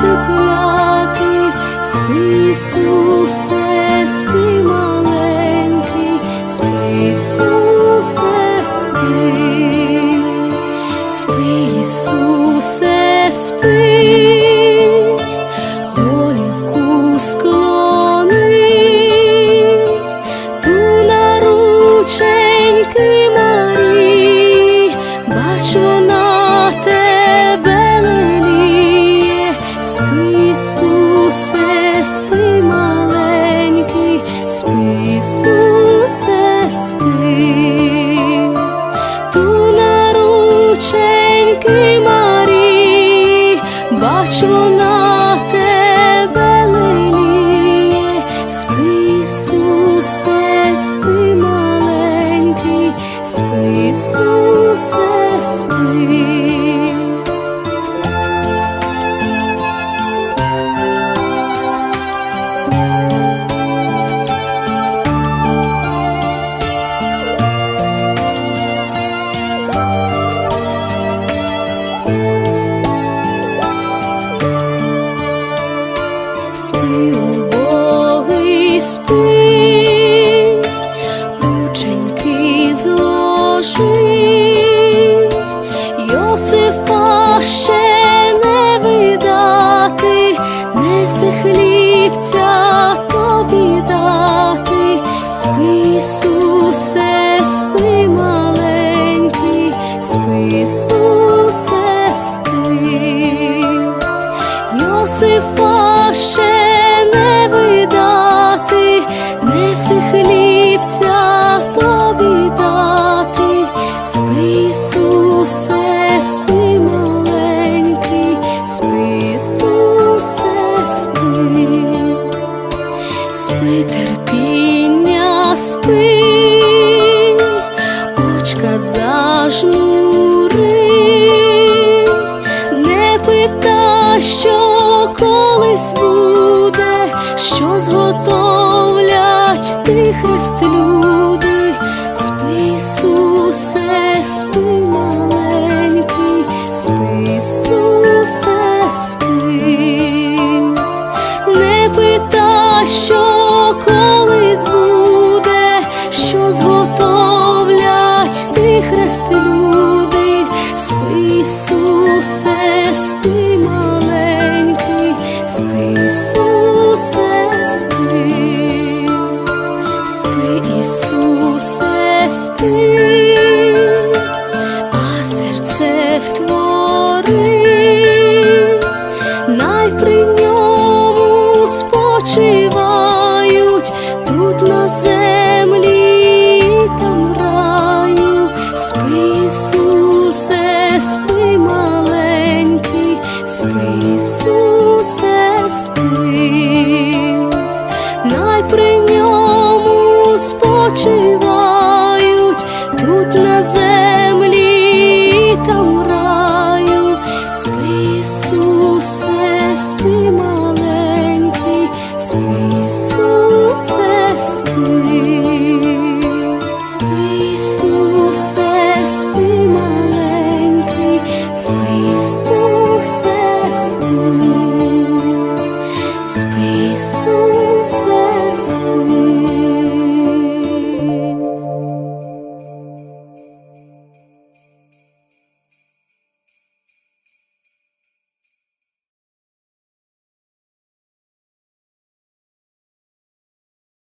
засипляти, спи, Ісусе, спи. убогий спить, рученьки зложи, Йосифа ще не видати, неси хлібця тобі дати, спи, маленький, спи, спи. Йосифа хрест люди, спи, Ісусе, спи, маленький, спи, Ісусе, спи, не питай, що колись буде, що зготовлять ти хрест люди, спи, Ісусе, спи, маленький.